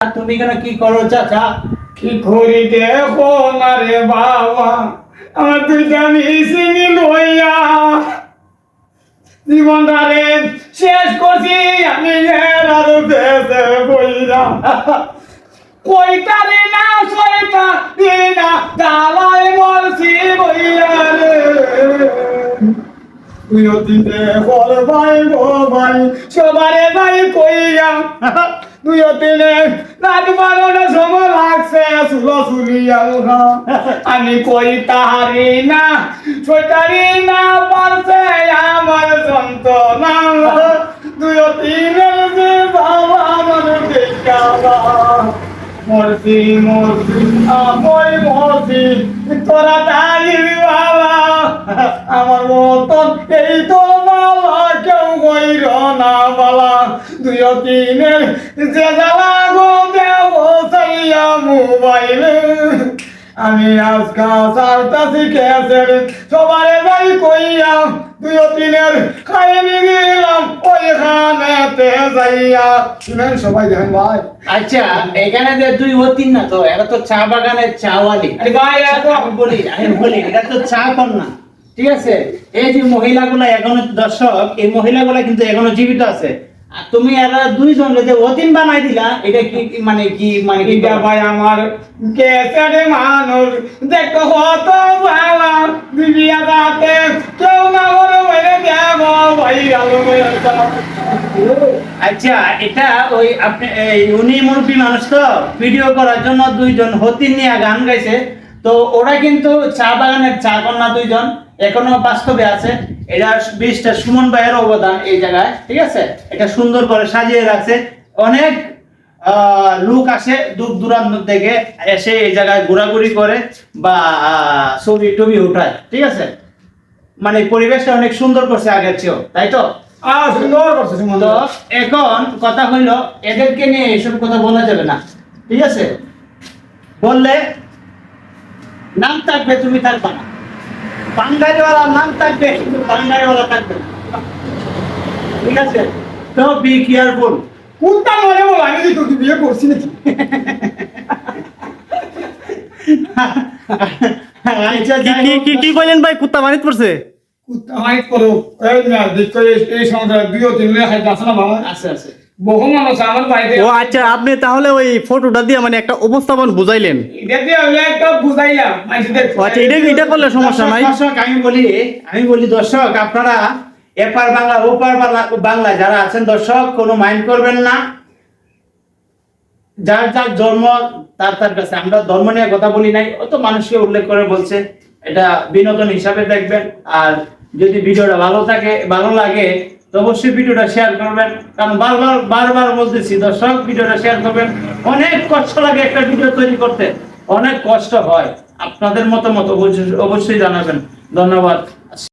তুমি কেন কি করো, চাচা? কি করি দেখো না বাবা, আমার দুইটা মিশিনি লইয়া জীবনটারে শেষ করছি, আমি না দিনা মরছি বইয়া রে। তুই অতীতে বল ভাই গো ভাই, সবারে ভাই কইয়া। তুই অতীতে রাত বারোটা সময় লাগছে, সুলো সুলিয়া মুখা আমি কই তাহারি না ছইতারি না পারছে আমার যন্ত্রণা। তুই অতীতে যে বাবা আমার দেখাবা মরছি মরছি, আমই মরছি, তোরা তাইবি বাবা। আমার মতন এই তো না বালা দুই তিনের যে জ্বালা গো দেব সাইয়া মোবাইলে। আমি আজকা সারতাছি খেয়েছে সবারে যাই কইয়া দুই তিনের খাইনি দিলাম ওইখানেতে যাইয়া। শুনেন সবাই দেখেন ভাই। আচ্ছা এখানে যে দুই ও তিন না তো এটা তো চা বাগানের চাওয়ালি। ভাই এত আমি বলি আমি বলি এটা তো চা কন্যা। ঠিক আছে? এই যে মহিলাগুলা এখনও দর্শক এই মহিলাগুলা কিন্তু এখনও জীবিত আছে। আর তুমি এরা দুইজন যে অতিন বানাই দিলা এটা কি মানে কি মানে কি ভাই আমার কেসের মানুষ। দেখো কত ভালা। দিবিয়া যাতে কেউ না করে মেরে দেব ভাই আলো আচ্ছা এটা ওই আপনি এই উনি মুরব্বী মানুষ তো ভিডিও করার জন্য দুইজন হতিন নিয়ে গান গাইছে। তো ওরা কিন্তু চা বাগানের চা কন্যা দুইজন। এখনও বাস্তবে আছে। এটা বীজটা সুমন ভাইয়ের অবদান এই জায়গায় ঠিক আছে? এটা সুন্দর করে সাজিয়ে রাখছে। অনেক লোক আসে দূর দূরান্ত থেকে এসে এই জায়গায় ঘোরাঘুরি করে বা ছবি টবি উঠায় ঠিক আছে? মানে পরিবেশটা অনেক সুন্দর করছে আগের চেয়েও তাই তো? আ সুন্দর করছে এখন কথা হইল এদেরকে নিয়ে এইসব কথা বলা যাবে না ঠিক আছে? বললে নাম থাকবে তুমি থাকবে না। বাঙ্গালিওয়ালা নাম থাকবে। কিন্তু বাঙ্গালিওয়ালা থাকবে। ঠিক আছে? তো বি কেয়ারফুল কোনটা মনে বল আমি যে তোকে বিয়ে করছি নাকি? আচ্ছা কি কি। কি কি কইলেন ভাই? কুত্তা বানিত পড়ছে কুত্তা মাইক করো এই না দেখো এই- সংসারে দুই তিন লে খাইতে না বাবা? আছে আছে। বহু মানুষ আমার বাড়িতে ও আচ্ছা আপনি তাহলে ওই ফটোটা দিয়ে মানে একটা উপস্থাপন বুঝাইলেন। এটা দিয়ে আমি একটা বুঝাইলাম মানুষ আচ্ছা এটা এটা করলে সমস্যা নাই? দর্শক আমি বলি আমি বলি দর্শক আপনারা এপার বাংলা ওপার বাংলা বাংলা যারা আছেন দর্শক কোনো মাইন্ড করবেন না। যার যার জন্ম তার তার কাছে। আমরা ধর্ম নিয়ে কথা বলি নাই ও তো মানুষকে উল্লেখ করে বলছে। এটা বিনোদন হিসাবে দেখবেন। আর যদি ভিডিওটা ভালো থাকে ভালো লাগে তো অবশ্যই ভিডিওটা শেয়ার করবেন। কারণ বারবার বারবার বলতেছি, দর্শক, ভিডিওটা শেয়ার করবেন। অনেক কষ্ট লাগে একটা ভিডিও তৈরি করতে। অনেক কষ্ট হয়। আপনাদের মতামত অবশ্যই অবশ্যই জানাবেন। ধন্যবাদ।